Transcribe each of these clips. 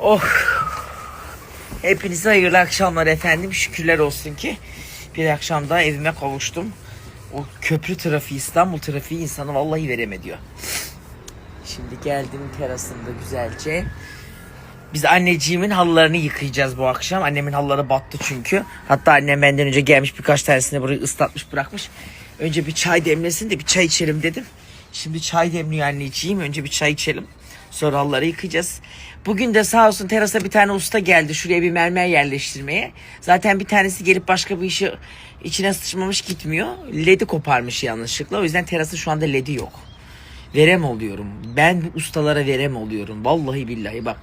Oh. Hepinize hayırlı akşamlar efendim. Şükürler olsun ki bir akşam daha evime kavuştum. O köprü trafiği, İstanbul trafiği insanı vallahi veremediyor. Şimdi geldim terasında güzelce. Biz anneciğimin halılarını yıkayacağız bu akşam. Annemin halıları battı çünkü. Hatta annem benden önce gelmiş birkaç tanesini burayı ıslatmış bırakmış. Önce bir çay demlesin de bir çay içelim dedim. Şimdi çay demliyor anneciğim. Önce bir çay içelim. Sonra halıları yıkayacağız. Bugün de sağ olsun terasa bir tane usta geldi. Şuraya bir mermer yerleştirmeye. Zaten bir tanesi gelip başka bir işi içine sıçmamış gitmiyor. Ledi koparmış yanlışlıkla. O yüzden terası şu anda ledi yok. Verem oluyorum. Ben ustalara verem oluyorum. Vallahi billahi bak.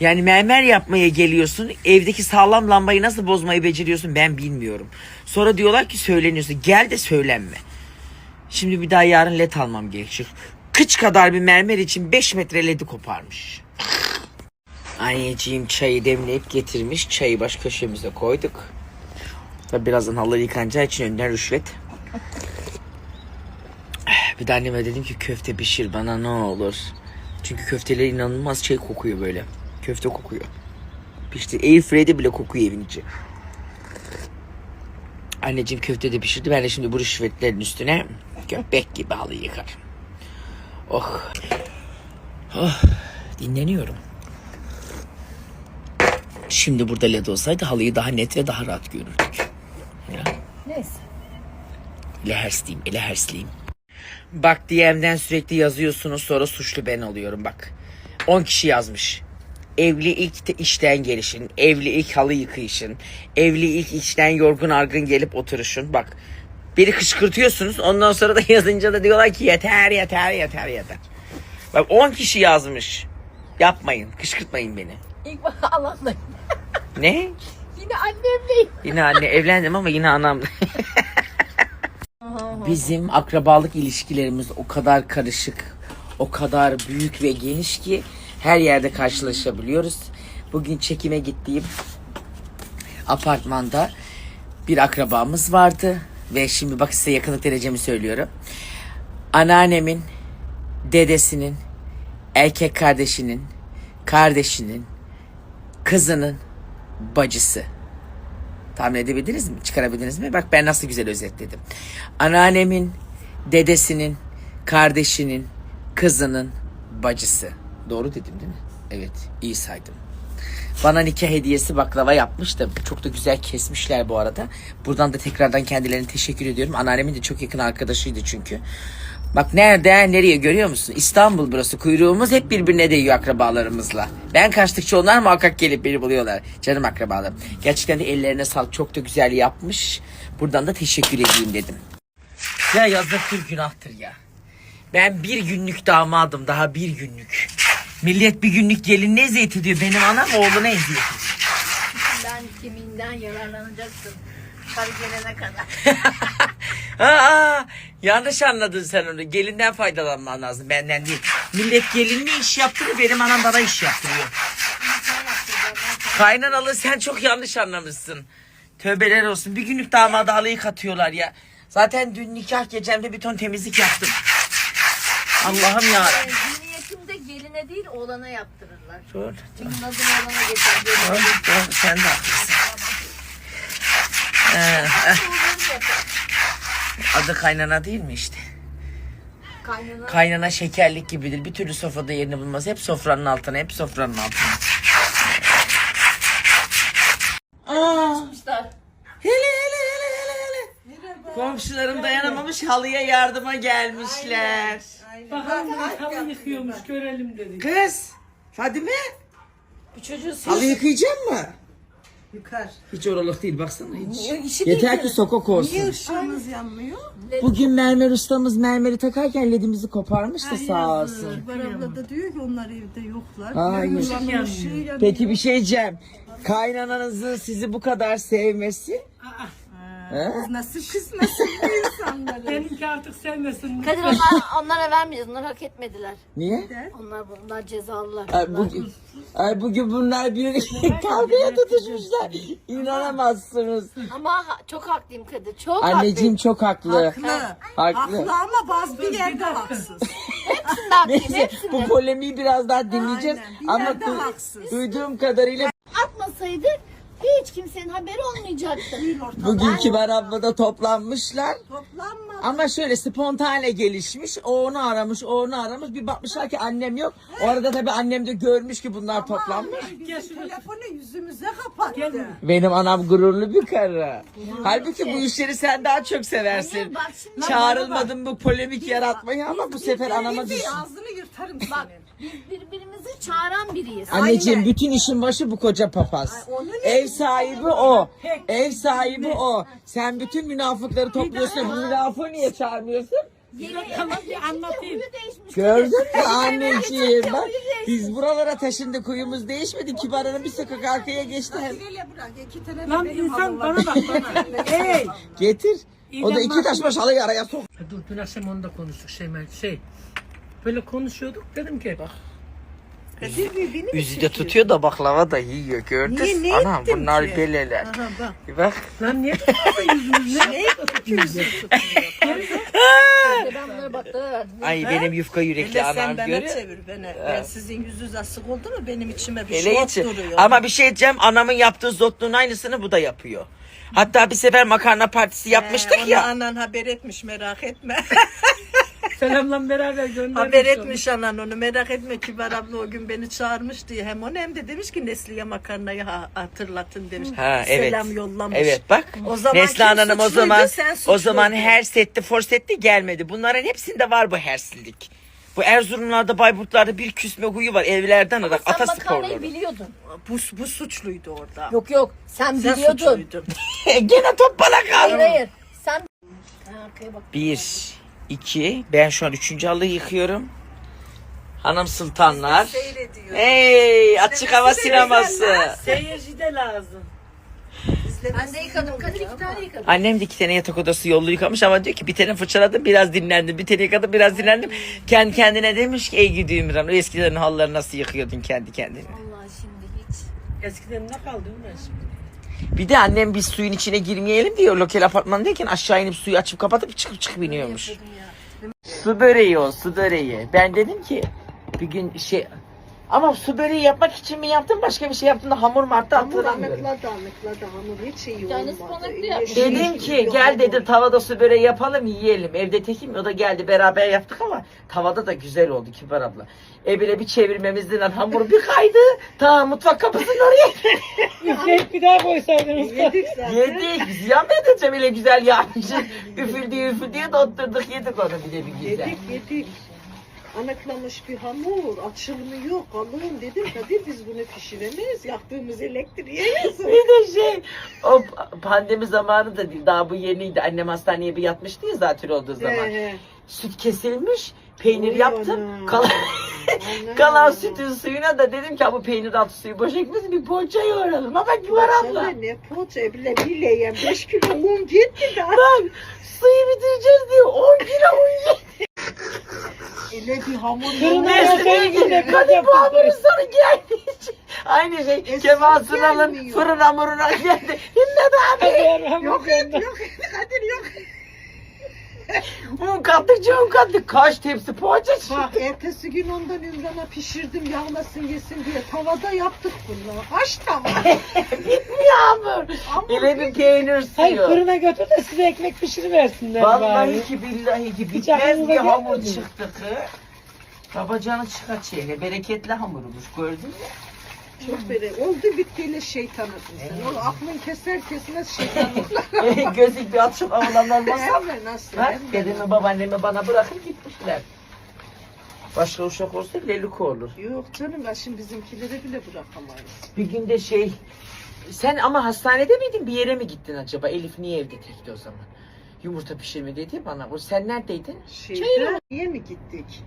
Yani mermer yapmaya geliyorsun. Evdeki sağlam lambayı nasıl bozmayı beceriyorsun ben bilmiyorum. Sonra diyorlar ki söyleniyorsun. Gel de söylenme. Şimdi bir daha yarın led almam gerekecek. Kıç kadar bir mermer için 5 metre ledi koparmış. Anneciğim çayı demleyip getirmiş. Çayı baş köşemize koyduk. Tabi birazdan halıları yıkanacağı için önden rüşvet. Bir de anneme dedim ki köfte pişir bana ne olur. Çünkü köfteler inanılmaz şey kokuyor böyle. Köfte kokuyor. Pişti. Airfryer'de bile kokuyor evin içi. Anneciğim köfte de pişirdi. Ben de şimdi bu rüşvetlerin üstüne köpek gibi halı yıkarım. Oh. Oh. Dinleniyorum. Şimdi burada led olsaydı halıyı daha net ve daha rahat görürdük. Ya. Neyse. Ele hersliyim, ele hersliyim. Bak DM'den sürekli yazıyorsunuz sonra suçlu ben oluyorum bak. 10 kişi yazmış. Evli ilk te- işten gelişin, evli ilk halı yıkayışın, evli ilk işten yorgun argın gelip oturuşun. Bak beni kışkırtıyorsunuz ondan sonra da yazınca da diyorlar ki yeter yeter yeter yeter. Bak 10 kişi yazmış. Yapmayın, kışkırtmayın beni. İlk Allah'la. Ne? Yine annemleyim. Yine anne evlendim ama yine anam. Bizim akrabalık ilişkilerimiz o kadar karışık, o kadar büyük ve geniş ki her yerde karşılaşabiliyoruz. Bugün çekime gittiğim apartmanda bir akrabamız vardı ve şimdi bak size yakınlık derecemi söylüyorum. Anneannemin, dedesinin, erkek kardeşinin, kardeşinin, kızının bacısı. Tahmin edebildiniz mi? Çıkarabildiniz mi? Bak ben nasıl güzel özetledim. Anneannemin, dedesinin, kardeşinin, kızının bacısı. Doğru dedim değil mi? Evet, iyi saydım. Bana nikah hediyesi baklava yapmıştı. Çok da güzel kesmişler bu arada. Buradan da tekrardan kendilerine teşekkür ediyorum. Anneannemin de çok yakın arkadaşıydı çünkü. Bak nerede nereye görüyor musun? İstanbul burası. Kuyruğumuz hep birbirine değiyor akrabalarımızla. Ben kaçtıkça onlar muhakkak gelip beni buluyorlar. Canım akrabalarım. Gerçekten de ellerine sağlık. Çok da güzel yapmış. Buradan da teşekkür edeyim dedim. Ya yazıktır günahtır ya. Ben bir günlük damadım daha bir günlük. Millet bir günlük gelin ne eziyet ediyor? Benim anam oğluna eziyet. Ben kiminden yararlanacaksın. Karı gelene kadar. Aa, yanlış anladın sen onu. Gelinden faydalanman lazım benden değil. Millet gelinli iş yaptırıyor benim anam bana iş yaptırıyor. Kaynanalı sen çok yanlış anlamışsın. Tövbeler olsun. Bir günlük damada halıyı katıyorlar ya. Zaten dün nikah gecemde bir ton temizlik yaptım. Allah'ım ya. Değil oğlana yaptırırlar. Doğru, Çünkü nazım oğlana geçer. doğru, doğru. Sen de haklısın. Ee, eh, adı kaynana değil mi işte? Kaynana. Kaynana şekerlik gibidir. Bir türlü sofrada yerini bulmaz. Hep sofranın altına, hep sofranın altına. Aa, hele hele hele hele hele. Komşularım dayanamamış halıya yardıma gelmişler. Bakalım halı yıkıyormuş görelim dedik. Kız, Fadime Bu çocuğu halı yıkayacak mı? Yıkar. Hiç oralık değil baksana hiç. işi Yeter ki sokak Niye olsun. ışığımız yanmıyor? Bugün mermer ustamız mermeri takarken ledimizi koparmış da sağ olsun. Kibar abla da diyor ki onlar evde yoklar. Yanıyor. Peki bir şey diyeceğim. Kaynananızın sizi bu kadar sevmesi He? Kız nasıl bu insanları. Benimki artık sevmesin. Kadir onlar, onlara vermeyeceğiz. Onlar hak etmediler. Niye? Onlar bunlar cezalılar. Ay bugün, ay bugün bunlar bir kavgaya tutuşmuşlar. İnanamazsınız. Ama ha- çok haklıyım Kadir. Çok Anneciğim haklıyım. çok haklı. Haklı. Haklı. Haklı ama bazı bir yerde haksız. Hepsinde haklıyım. Neyse Hepsinde. bu polemiği biraz daha dinleyeceğiz. Aynen, bir Ama yerde du- haksız. duyduğum kadarıyla Atmasaydık hiç kimsenin haberi olmayacaktı. Değil ortada. bugün Kibar ablada toplanmışlar. Toplanma. Ama şöyle spontane gelişmiş. O onu aramış, o onu aramış. Bir bakmışlar ki annem yok. O arada tabii annem de görmüş ki bunlar toplanmış. Bizim telefonu yüzümüze kapattı. Benim anam gururlu bir karı. Halbuki bu işleri sen daha çok seversin. Anne bak şimdi Çağrılmadım bu polemik yaratmayı ama bu sefer anama düşün. Ağzını yırtarım senin. biz birbirimizi çağıran biriyiz. Anneciğim Aynen. bütün işin başı bu koca papaz. Ay, ne Ev sahibi o. Ev sahibi o. Sen bütün münafıkları topluyorsun. Bu münafığı niye çağırmıyorsun? Yeni Tamam bir anlatayım. huyu değişmiş. Gördün mü anneciğim? Bak biz buralara taşındık huyumuz değişmedi. Kibara'nın bir sokak arkaya geçti. Hem Nereye bırak? İki tane de Lan benim insan bana bak bana. hey. getir. O da iki taş baş halıyı araya sok. Dur dün akşam onu da konuştuk şey şey. Böyle konuşuyorduk dedim ki bak Kadir birbirini mi Yüzü de çekiyor? tutuyor da baklava da yiyor gördün. Niye, ne Anam ettim bunlar ki? beleler. Aha bak. Bir bak. lan niye tutmadın yüzümüzü? Ne yüzüm Ben bunlara verdim. Ay benim yufka yürekli Hele anam sen bana görüyor. çevir beni. Ben sizin yüzünüz asık oldu mu benim içime bir Hele şok için. duruyor. Ama bir şey diyeceğim anamın yaptığı zotluğun aynısını bu da yapıyor. Hatta bir sefer makarna partisi yapmıştık Ee, ya. onu anan haber etmiş merak etme. Selamla beraber göndermiş. haber onu. etmiş anan onu merak etme Kibar abla o gün beni çağırmış diye. Hem onu hem de demiş ki Nesli'ye makarnayı ha- hatırlatın demiş. Ha evet. Selam yollamış. Evet bak. O zaman Neslihan Hanım o zaman o zaman suçluydun. her sette forsetti gelmedi. Bunların hepsinde var bu hersizlik. Bu Erzurumlarda, Bayburtlarda bir küsme huyu var. Evlerden olarak Sen ata makarnayı sporları. biliyordun. Bu, bu suçluydu orada. Yok yok. Sen, Sen biliyordun. Gene top bana Hayır kaldı. hayır. Sen Ha, arkaya bak. Bir, iki. Ben şu an üçüncü halıyı yıkıyorum. Hanım sultanlar. Seyrediyor. Hey açık hava sineması. Seyirci de lazım. Ben de yıkadım. Kadir iki tane yıkadım. Annem de iki tane yatak odası yollu yıkamış ama diyor ki bir tane fırçaladım biraz dinlendim. Bir tane yıkadım biraz dinlendim. Kendi kendine demiş ki ey gidi Ümran o eskilerin halıları nasıl yıkıyordun kendi kendine. Allah şimdi hiç. Eskiden ne kaldı ben şimdi? Bir de annem biz suyun içine girmeyelim diyor. Lokal apartmandayken aşağı inip suyu açıp kapatıp çıkıp çıkıp iniyormuş. Su böreği o su böreği. Ben dedim ki bir gün şey ama su böreği yapmak için mi yaptın başka bir şey yaptın da hamur mu attı hatırlamıyorum. Anıkladı anıkladı hamur hiç iyi Yani olmadı. ıspanaklı yapmış. Dedim ki gel dedi tavada su böreği yapalım yiyelim. Evde tekim o da geldi beraber yaptık ama tavada da güzel oldu Kibar abla. E bile bir çevirmemizden hamur bir kaydı. Ta mutfak kapısının oraya Üfleyip bir daha koysaydınız. Yedik zaten. yedik. Ziyan mı edeceğim öyle güzel yağmış. üfüldü üfüldü de otturduk yedik onu bir de bir güzel. Yedik yedik. Anıklamış bir hamur, açılımı yok. Allah'ım dedim Kadir biz bunu pişiremeyiz. Yaktığımız elektriğe yazık. Bir de şey o pandemi zamanı da değil daha bu yeniydi. Annem hastaneye bir yatmıştı ya zatür olduğu zaman. He, Süt kesilmiş. Peynir Oy yaptım. ana. Kalan, kalan sütün suyuna da dedim ki "Ha bu peynir altı suyu boşa gitmesin bir poğaça yoğuralım. Ama güver abla. Ne poğaça bile bileyim 5 kilo un gitti daha. Bak suyu bitireceğiz diyor. 10 kilo un ye. Öyle bir hamur Fırına yapayım yine. Kadir bu hamurun sonu gelmiş. Aynı şey Eski Kemal Sunal'ın fırın hamuruna geldi. Himmet abi. Yok et yok et Kadir yok. Un kattıkça un kattık. Kaç tepsi poğaça çıktı. Bak ertesi gün ondan Ümran'a pişirdim yağlasın yesin diye tavada yaptık bunu. Haş tava. Bitmiyor hamur. Hele bir peynir Hayır suyu. fırına götür de size ekmek pişiriversinler bari. Vallahi ki billahi ki bitmez bir hamur gelmedi çıktı ki. Tabacanı çıkar şeyine. Bereketli hamurmuş gördün mü? Çok böyle oldu bittiyle şeytanısın sen. O aklın keser kesmez şeytanlıkla. Gözlük bir atışıp avalan olmasa. Hem de nasıl? Bak hem de dedemi babaannemi bana bırakıp gitmişler. Başka uşak olsa leliko olur. Yok canım ben şimdi bizimkileri bile bırakamayız. Bir günde şey sen ama hastanede miydin bir yere mi gittin acaba? Elif niye evde tekti o zaman? Yumurta pişirme dedi bana. O sen neredeydin? Şeyde niye mi gittik?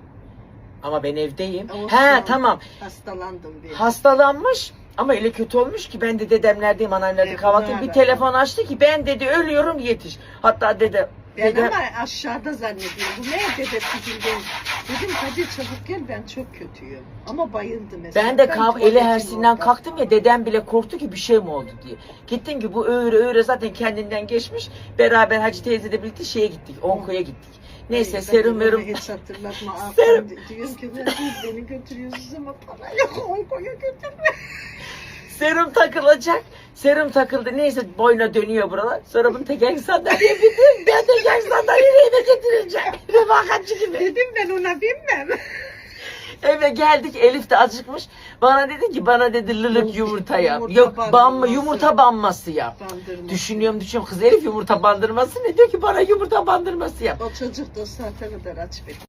Ama ben evdeyim. Olsun. He tamam. Hastalandım diye. Hastalanmış. Ama öyle kötü olmuş ki ben de dedemlerdeyim anneannelerde Evet, kahvaltı bunlar bir telefon açtı ki ben dedi ölüyorum yetiş. Hatta dede Ben dedem ama aşağıda zannediyorum. Bu ne dede bugün Dedim Kadir çabuk gel ben çok kötüyüm. Ama bayıldı mesela. ben de kalk eli hersinden orada. kalktım ya dedem bile korktu ki bir şey mi oldu diye. Gittim ki bu öğre öğre zaten kendinden geçmiş. Beraber Hacı teyzeyle birlikte şeye gittik. Onko'ya gittik. Neyse Ay, serum merum Hiç hatırlatma. Serum. Diyorum ki beni götürüyorsunuz ama para yok. Onko'ya götürme. Serum takılacak. Serum takıldı. Neyse boyuna dönüyor buralar. Sonra bunu teker sandalyeye bindim. Ben teker sandalyeyi eve getireceğim. Refakatçi gibi. Dedim ben ona binmem. Eve geldik. Elif de acıkmış. Bana dedi ki bana dedi lılık yumurta yap. Yumurta Yok banma bandırması. yumurta banması yap. Bandırma. Düşünüyorum düşünüyorum. Kız Elif yumurta bandırması ne? Diyor ki bana yumurta bandırması yap. O çocuk da o saate kadar aç bekliyor.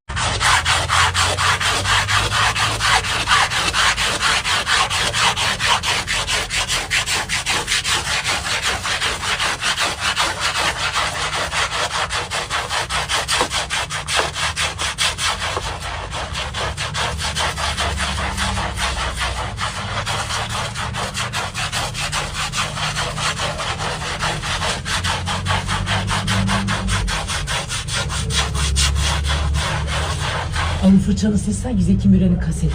Aynı fırçanın sesi sanki Zeki Müren'in kaseti.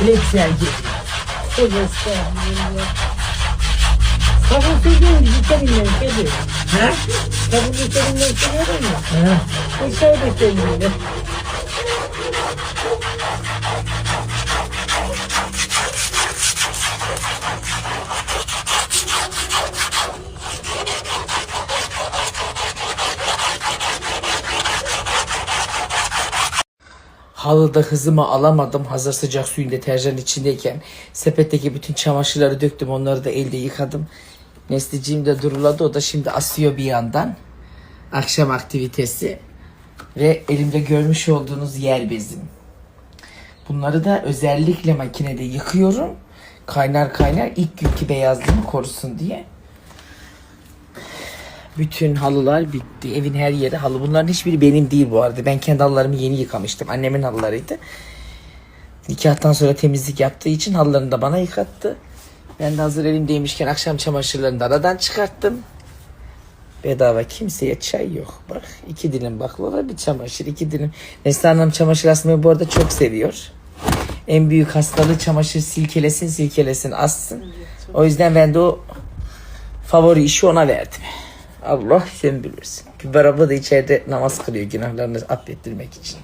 Geliyor. Tövbe estağfurullah. Sabun söylüyorum içerinden geliyor. Ha? Sabun içerinden söylüyorum ya. Ha. Dışarıda söylüyor. Halıda hızımı alamadım hazır sıcak suyun deterjanın içindeyken. Sepetteki bütün çamaşırları döktüm onları da elde yıkadım. Nesliciğim de duruladı o da şimdi asıyor bir yandan. Akşam aktivitesi. Ve elimde görmüş olduğunuz yer bezim. Bunları da özellikle makinede yıkıyorum. Kaynar kaynar ilk günkü beyazlığını korusun diye. Bütün halılar bitti. Evin her yeri halı. Bunların hiçbiri benim değil bu arada. Ben kendi halılarımı yeni yıkamıştım. Annemin halılarıydı. Nikahtan sonra temizlik yaptığı için halılarını da bana yıkattı. Ben de hazır elimdeymişken akşam çamaşırlarını da aradan çıkarttım. Bedava kimseye çay yok. Bak iki dilim baklava bir çamaşır iki dilim. Neslihan Hanım çamaşır asmayı bu arada çok seviyor. En büyük hastalığı çamaşır silkelesin silkelesin assın. O yüzden ben de o favori işi ona verdim. Allah sen bilirsin. Kibar abla da içeride namaz kılıyor günahlarını affettirmek için.